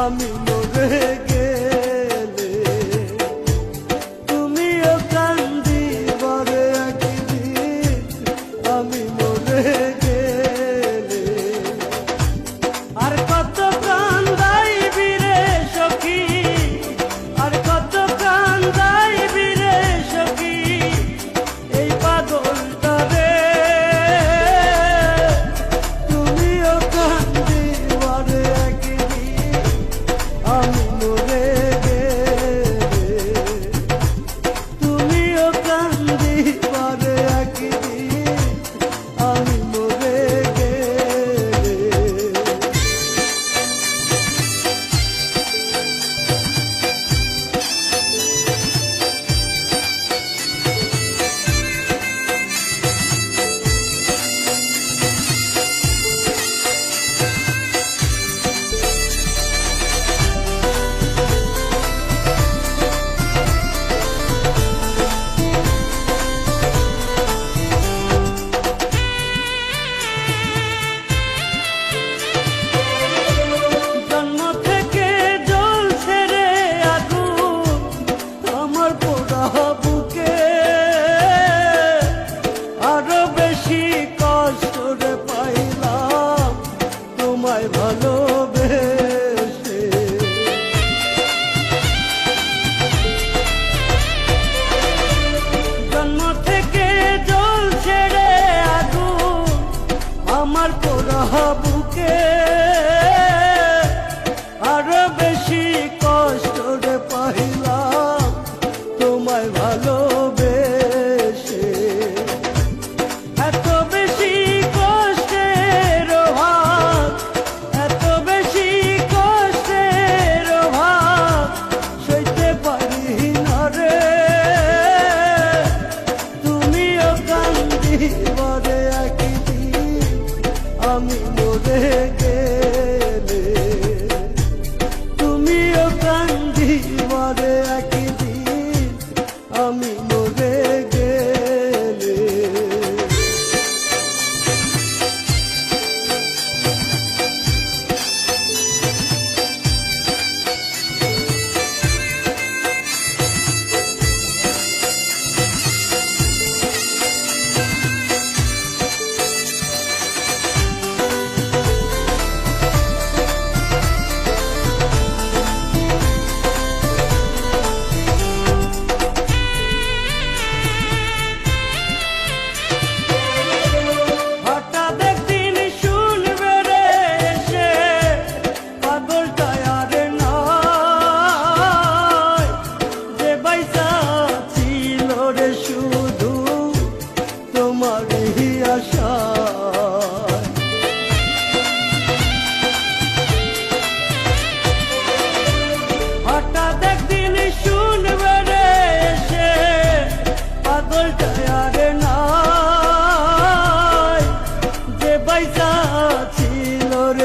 আমি মরে গেলে তুমিও কান্দি বরে একদিন আমি মরে গেলে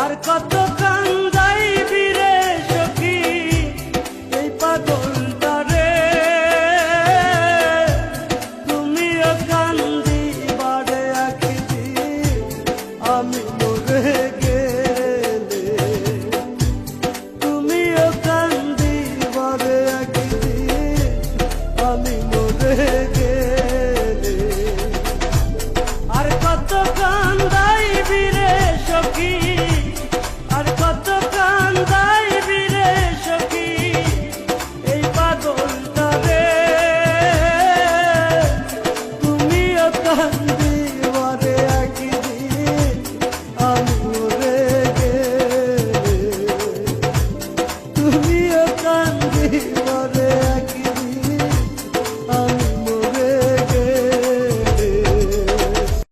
আর কত কান্দাই বিরে সখী? এই পাগল